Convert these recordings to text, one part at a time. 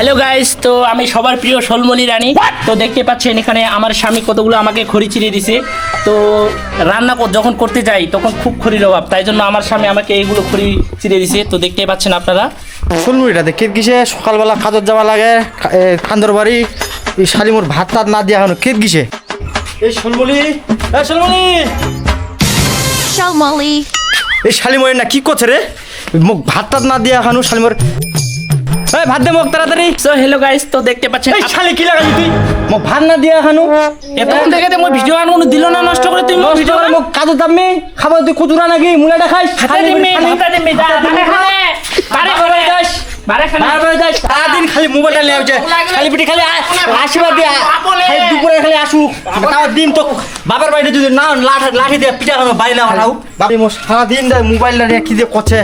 Hello guys তো আমি সবার প্রিয় সোলমলি রানী। তো দেখতে পাচ্ছেন এখানে আমার স্বামী কতগুলো আমাকে খড়ি চিড়িয়ে দিছে। তো রান্না যখন করতে যাই তখন খুব খড়ির অভাব। তাই জন্য আমার স্বামী আমাকে এইগুলো খড়ি চিড়িয়ে দিছে। তো দেখতে পাচ্ছেন আপনারা। ফুলমুড়িটা দেখে কিসে? সকালবেলা কাজত যাওয়া লাগে খান্দর বাড়ি। এই শালিমুর ভাত টাত না দিয়া হনো কেত গিসে এই সোলমলি এই সোলমলি Show Molly. এই শালিময়ের না কি করছে রে? মোক ভাত টাত না দিয়া হানু শালিমর এই ভাত দে মোক তাড়াতাড়ি। সো হ্যালো গাইস তো দেখতে পাচ্ছেন এই শালি কি লাগালি তুই? মোক ভাত না দিয়া হানু। এতক্ষণ থেকে মই ভিডিও আনো দিল না নষ্ট করে তুই নষ্ট ভিডিও মোক কাজত যাবি খাবার তুই কুতুরা নাকি মুলাটা খাইস হাতে হাতে যা খানে যাস খানে তারপরে যাই সারাদিন খালি মোবাইলটা নিয়ে খালি। পিটি খালি আশীর্বাদ দিয়া। খালি দুপুরে খালি আসু। তাও দিন তো বাবার বাড়িতে যদি না লাঠি লাঠি দিয়ে পিঠা খানো বাড়ি না হারাও বাড়ি মোর সারাদিন মোবাইলটা নিয়ে কি দিয়ে করছে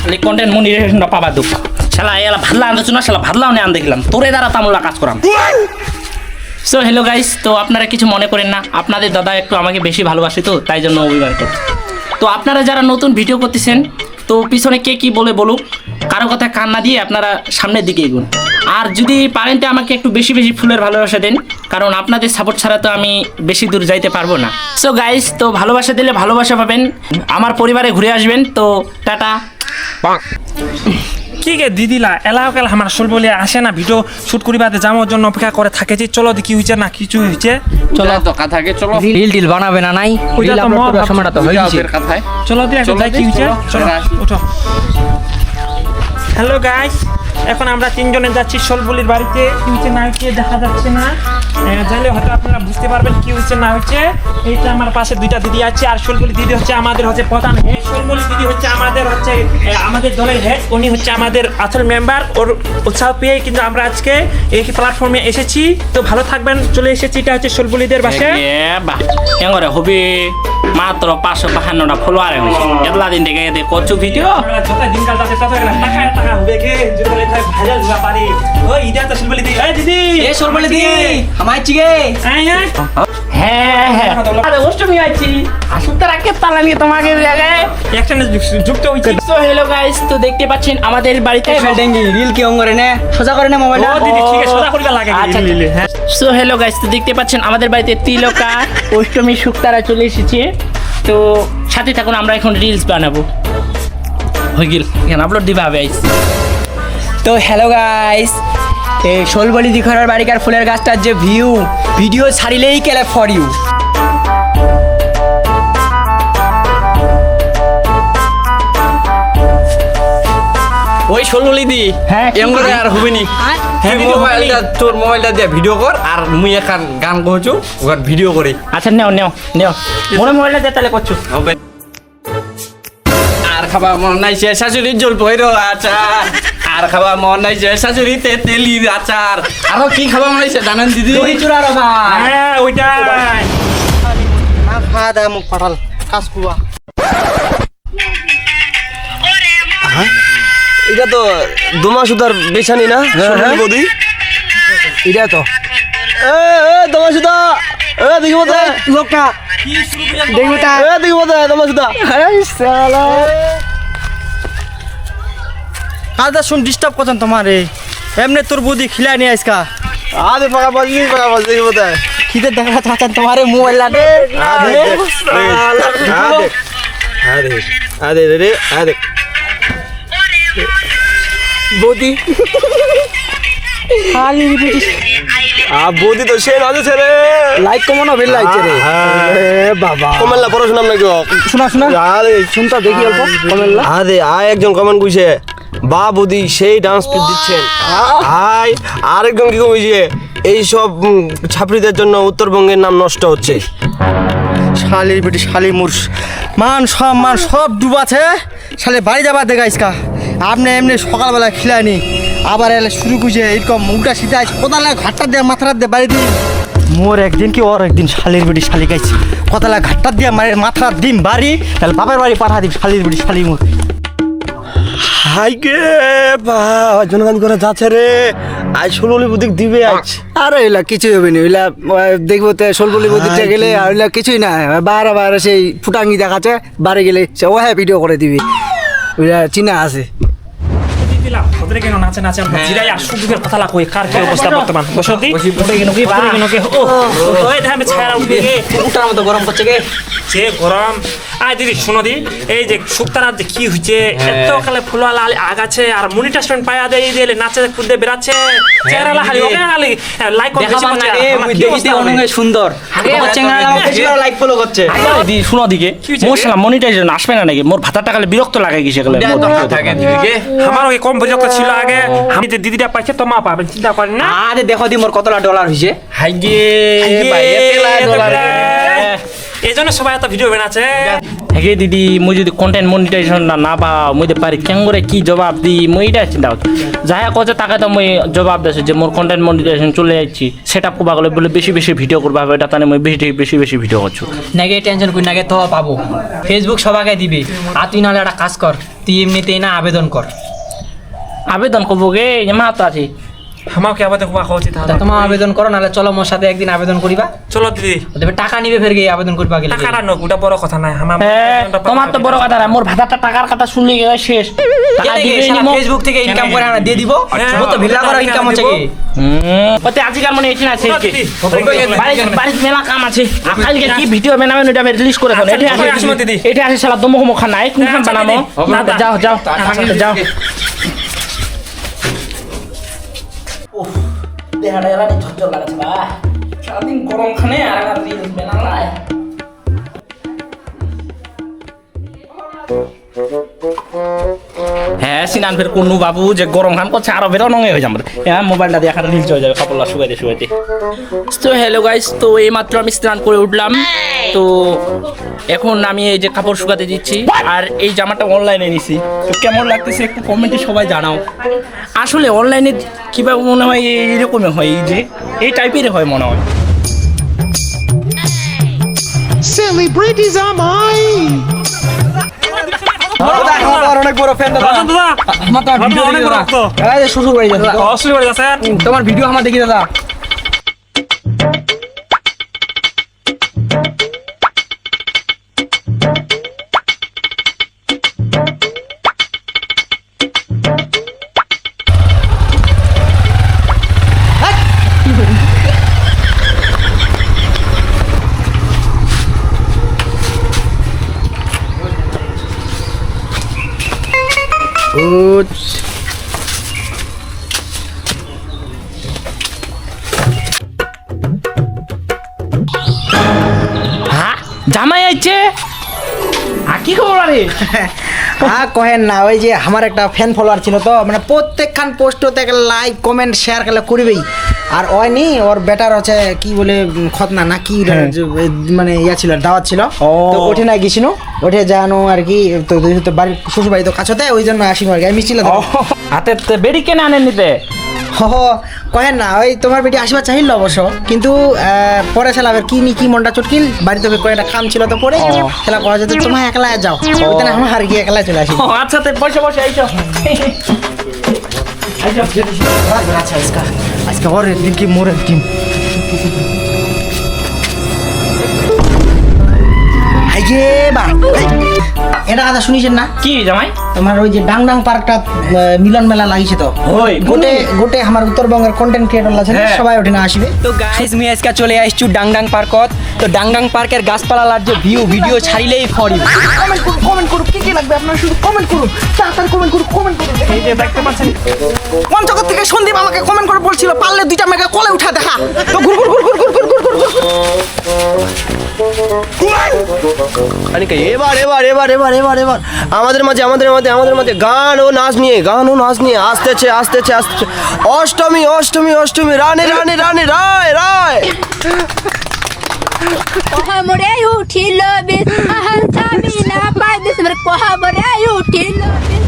খালি কন্টেন্ট মনিটাইজেশন পাবা দুঃখ। শালা, এলা আনতেছ না? শালা ভাল্লাও নে আন দেখলাম তোরে দ্বারা কাজ করাম। সো হ্যালো গাইস তো আপনারা কিছু মনে করেন না? আপনাদের দাদা একটু আমাকে বেশি ভালোবাসে তো, তাই জন্য অভিমান তো আপনারা যারা নতুন ভিডিও করতেছেন, তো পিছনে কে কি বলে বলুক, কারও কথা কান না দিয়ে আপনারা সামনের দিকে এগুন। আর যদি পারেন তো আমাকে একটু বেশি বেশি ফুলের ভালোবাসা দেন, কারণ আপনাদের সাপোর্ট ছাড়া তো আমি বেশি দূর যাইতে পারব না। সো গাইস তো ভালোবাসা দিলে ভালোবাসা পাবেন। আমার পরিবারে ঘুরে আসবেন, তো টাটা। কি গে দিদিলা এলাও কাল আমার আসল বলে আসে না ভিডিও শুট করিবাতে যাওয়ার জন্য অপেক্ষা করে থাকে যে চলো দেখি হইছে না কিছু হইছে চলো তো কথাকে চলো। রিল ডিল বানাবে না নাই? ওইটা রিল তো আপলোড করার সময়টা তো হইছে চলো চলো যাই কি দেখি, হয়েছে চলো, চলো আসি। ওঠো হ্যালো গাইস এখন আমরা তিনজনে যাচ্ছি সোলবলির বাড়িতে। কি হয়েছে না হয়েছে দেখা যাচ্ছে না। জানলে হয়তো আপনারা বুঝতে পারবেন কি হয়েছে না হয়েছে। এইটা আমার পাশে দুইটা দিদি আছে আর সোলবলি দিদি হচ্ছে আমাদের হচ্ছে প্রধান হেড সোলবলি দিদি হচ্ছে আমাদের হচ্ছে আমাদের দলের হেড উনি হচ্ছে আমাদের আসল মেম্বার ওর উৎসাহ পেয়ে কিন্তু আমরা আজকে এই প্ল্যাটফর্মে এসেছি। তো ভালো থাকবেন চলে এসেছি। এটা হচ্ছে সোলবলিদের বাসায় বা কেমন হবি? মাত্র পাঁচশো বাহান্নটা ফলোয়ার হয়েছে এতলা দিন থেকে কচু ভিডিও। দিনকাল টাকা টাকা হবে কে যদি বলে তাই ভাইরাল হওয়া পারি ওই ইটা তো সোলবলি দিদি এই দিদি! এ সরবলে দি আমায় চিগে। আয় আয় হ্যাঁ হ্যাঁ। আরে অষ্টমী আছি আসুন তো রাখে তালা নিয়ে তোমাকে জায়গায় একসাথে যুক্ত হয়েছে তো হ্যালো গাইস তো দেখতে পাচ্ছেন আমাদের বাড়িতে ডেঙ্গি রিল কি অঙ্গ করে নে? সোজা করে নে মোবাইলটা। ও দিদি ঠিক আছে সোজা করিবা লাগে আচ্ছা, লি, লি, লি, হ্যাঁ। সো হ্যালো গাইস তো দেখতে পাচ্ছেন আমাদের বাড়িতে তিলকা অষ্টমী শুক্তারা চলে এসেছে। তো সাথে থাকুন আমরা এখন রিলস বানাবো। হয়ে গেল। এখানে আপলোড দিবা হবে আইস তো হ্যালো গাইস এই শোলবলি দিঘরার বাড়িকার ফুলের গাছটার যে ভিউ ভিডিও ছাড়িলেই কেলে ফর ইউ ওই শোলবলি দি হ্যাঁ, কি এমন করি? আর হবে নি হ্যাঁ মোবাইলটা তোর মোবাইলটা দিয়ে ভিডিও কর আর মুই এখন গান কইছু ওখান ভিডিও করি। আচ্ছা নেও নেও নেও। মনে মোবাইলটা দিয়ে তাহলে করছ। হবে। খাবা মন নাই সে শাশুড়ির জল পইরো আচার। আর খাবা মন নাই সে শাশুড়ি তেলির আচার। আরও কি খাবা মন নাইছে জানেন দিদি? দই চূড়া রবা হ্যাঁ ওইটাই। না খা দেয় মোক পাঠাল কাজ কুয়া এটা তো দোমা সুতার বেছানি না? সোনালি বৌদি? এটা তো। এ এ দোমা সুতা এ দেখিব তো লোকটা। দেখিব তা এ দেখিব তো দোমা সুতা কাজটা শুন ডিস্টার্ব করছেন তোমার এই। এমনি তোর বুদ্ধি খিলাই নিয়ে আইসকা। আদে পাকা বাজি পাকা বাজি তা খিদে দেখা চাচ্ছেন তোমার মোবাইল লাটে আদে আদে আদে আদে রে আদে বৌদি। আ বৌদি তো সে নাজে ছেলে। লাইক কমন হবে লাইক রে বাবা। কমেল্লা পড়াশোনা নাকি শোনা শোনা। আরে শুনতা দেখি অল্প। কমেল্লা আরে আয় একজন কমেন্ট কইছে। বা বৌদি সেই ডান্স দিচ্ছেন। আয় আরেকজন কি কইছে এই সব ছাত্রীদের জন্য উত্তরবঙ্গের নাম নষ্ট হচ্ছে। শালির বেটি শালি মুর্স মান সব মান সব ডুবাছে শালে বাড়ি যাবার দেখা ইসকা আপনি এমনি সকালবেলা খিলানি আবার এলে শুরু করছে এরকম উল্টা সিধা কোথালে ঘাটটা দিয়ে মাথাটা দিয়ে বাড়ি দিই মোর একদিন কি ওর একদিন শালির বেটি শালি গাইছি। কোথালে ঘাটটা দিয়ে মাথা দিম বাড়ি তাহলে বাপের বাড়ি পাঠা দিম শালির বেটি শালি মুর গে বা জনগান করে যাচ্ছে রে। আজ ষোললি বুদিক দিবে আজ। আরে এলা কিছুই হবে না ওইলা দেখব তো সোলবলি বদিতে গেলে আর ওইলা কিছুই না বারে বারে সেই ফুটাঙ্গি দেখাচ্ছে বারে গেলে সে ওহে ভিডিও করে দিবি। ওইলা চিনা আছে। বদরে কেন নাচে নাচে আমরা হ্যাঁ। জিরাই সুযোগের কথা লাগ ওই কার কি হ্যাঁ। অবস্থা বর্তমান? বসতি উঠে কেন কি পড়ে কেন কি ও ওই ধামে ছায়া উঠবে উঠার মতো গরম করছে গে যে গরম। আয় দিদি শোনো দি এই যে শুক্তারাত যে কি হইছে হ্যাঁ। এত কালে ফুলওয়ালা আলি আগাছে আর মনিটাস্টমেন্ট পায়া দেই দিলে নাচে কুদে বেড়াচ্ছে। চেহারা লাহালি ওকে লাইক করতে সুন্দর। লাইক ফলো করছে। দি শুনো দিকে। মোর শালা মনিটাইজেশন আসবে না নাকি? মোর ভাতার টাকালে বিরক্ত লাগে গেছে গেলে থাকে আমার ওই কম বিরক্ত ছিল আগে। আমি যে দিদিটা পাইছে তো মা পাবেন চিন্তা করেন না। আরে দেখো দি মোর কতলা ডলার হইছে। হাইগে এই জন্য সবাই এত ভিডিও বানাচ্ছে। হেগে দিদি মুই যদি কন্টেন্ট মনিটাইজেশন না না পাও মুই পারি। কেন করে কি জবাব দি মুই এটা চিন্তা করছি। যাহা কছে তাকে তো মুই জবাব দিয়েছি যে মোর কন্টেন্ট মনিটাইজেশন চলে যাচ্ছি সেটা করবা গেলে বলে বেশি বেশি ভিডিও করবা হবে। এটা তাহলে মুই বেশি বেশি বেশি ভিডিও করছ। নাগে টেনশন করি নাগে তো পাবো। ফেসবুক সবাইকে দিবি। আর তুই নাহলে একটা কাজ কর। তুই এমনিতেই না আবেদন কর। আবেদন করব গে? মা তো আছে। আমাকে আবার দেখবা খাওয়া উচিত তা তোমার আবেদন করো নাহলে চলো মোর সাথে একদিন আবেদন করিবা। চলো দিদি। তবে টাকা নিবে ফের গিয়ে আবেদন করবা গেলে টাকাটা নোক ওটা বড় কথা নাই। আমার হ্যাঁ তোমার তো বড় কথা না মোর ভাতাটা টাকার কথা শুনলি গেলে শেষ। টাকা দিবেই নি ফেসবুক থেকে ইনকাম করে আনা দিয়ে দিব। হ্যাঁ, ও তো ভিলা করা ইনকাম হচ্ছে কি? ওতে আজিকার মনে এটি আছে কি বাড়িতে বাড়িতে মেলা কাম আছে। কালকে কি ভিডিও বানাবেন ওটা আমি রিলিজ করে দেবো। এটা আচ্ছা, আসো। আছে দিদি। এটা আছে শালা দমো হমো খানা এক হ্যাঁ, আচ্ছা, বানাবো? না, না, যাও যাও। আচ্ছা, যাও। দেহাটা এলা ঝরঝর লাগাচ্ছে, বা। সারাদিন গরমখানে আর একটা রিলস বানালাই হ্যাঁ সিনান ফের কোনো বাবু যে গরম খান করছে, আরও বেরো নঙে হয়ে যাবে। হ্যাঁ মোবাইলটা দিয়ে এখন রিলস হয়ে যাবে কাপড় শুকাইতে শুকাইতে। তো হ্যালো গাইস তো এই মাত্র আমি স্নান করে উঠলাম। তো এখন আমি এই যে কাপড় শুকাতে দিচ্ছি আর এই জামাটা অনলাইনে নিছি। তো কেমন লাগতেছে একটু কমেন্টে সবাই জানাও। আসলে অনলাইনে কীভাবে মনে হয় এই- এইরকমই হয় এই যে এই টাইপেরই হয় মনে হয়। Celebrities are mine! অনেক বড় দেখি দাদা। হ্যাঁ জামাই আইছে? আ কি খবর আরে? আ কহেন না ওই যে আমার একটা ফ্যান ফলোয়ার ছিল তো মানে প্রত্যেকখান পোস্ট হতে লাইক কমেন্ট শেয়ার করলে করবেই। আর ওই নি ওর বেটার হচ্ছে কি বলে খতনা না কি মানে ইয়া ছিল দাওয়াত ছিল। তো ওঠে না গেছিল ওঠে জানো আর কি তো বাড়ির শ্বশুর বাড়ি তো কাছতে ওই জন্য আসি আর কি। আমি মিছিল হাতে তে বেড়ি কেনে আনেন নিতে? হ কহেন না ওই তোমার বেটি আসবার চাহিল অবশ্য। কিন্তু পরে ছেলে আবার কি নি কি মনটা চটকিল? বাড়িতে কয়েকটা কাম ছিল তো পরে। খেলা করা যেত তোমার একলা যাও। ওইখানে আমার আর কি একলা চলে আসি। আচ্ছা তে বসে अच्छा इसका इसका और एक दिन की मोर है टीम এটা কথা শুনিছেন না? কি জামাই? তোমার ওই যে ডাংডাং পার্কটা মিলন মেলা লাগিয়েছে তো। ওই, গোটে গোটে আমার উত্তরবঙ্গের কন্টেন্ট ক্রিয়েটর আছে সবাই ওঠে না আসবে। তো গাইস মুই আজকে চলে আসছু ডাংডাং পার্কত। তো ডাংডাং পার্কের গাছপালার যে ভিউ ভিডিও ছাড়িলেই ফরি কমেন্ট করুন কমেন্ট করুন কি কি লাগবে আপনার শুধু কমেন্ট করুন তাড়াতাড়ি কমেন্ট করুন কমেন্ট করুন এই যে দেখতে পাচ্ছেন। পঞ্চগড় থেকে সন্দীপ আমাকে কমেন্ট করে বলছিল পারলে দুইটা মেগা কলে উঠা দেখা। তো ঘুর ঘুর ঘুর ঘুর ঘুর ঘুর ঘুর ঘুর। এবার এবার এবার এবার এবার এবার। আমাদের মাঝে আমাদের মাঝে আমাদের মাঝে গান ও নাচ নিয়ে গান ও নাচ নিয়ে আসতেছে আসতেছে আসতেছে। অষ্টমী অষ্টমী অষ্টমী রানী রানী রানী রায় রায়। কোহামরে উঠিল বিষ আহান সামি না পাই মর কোহামরে উঠিল বিষ।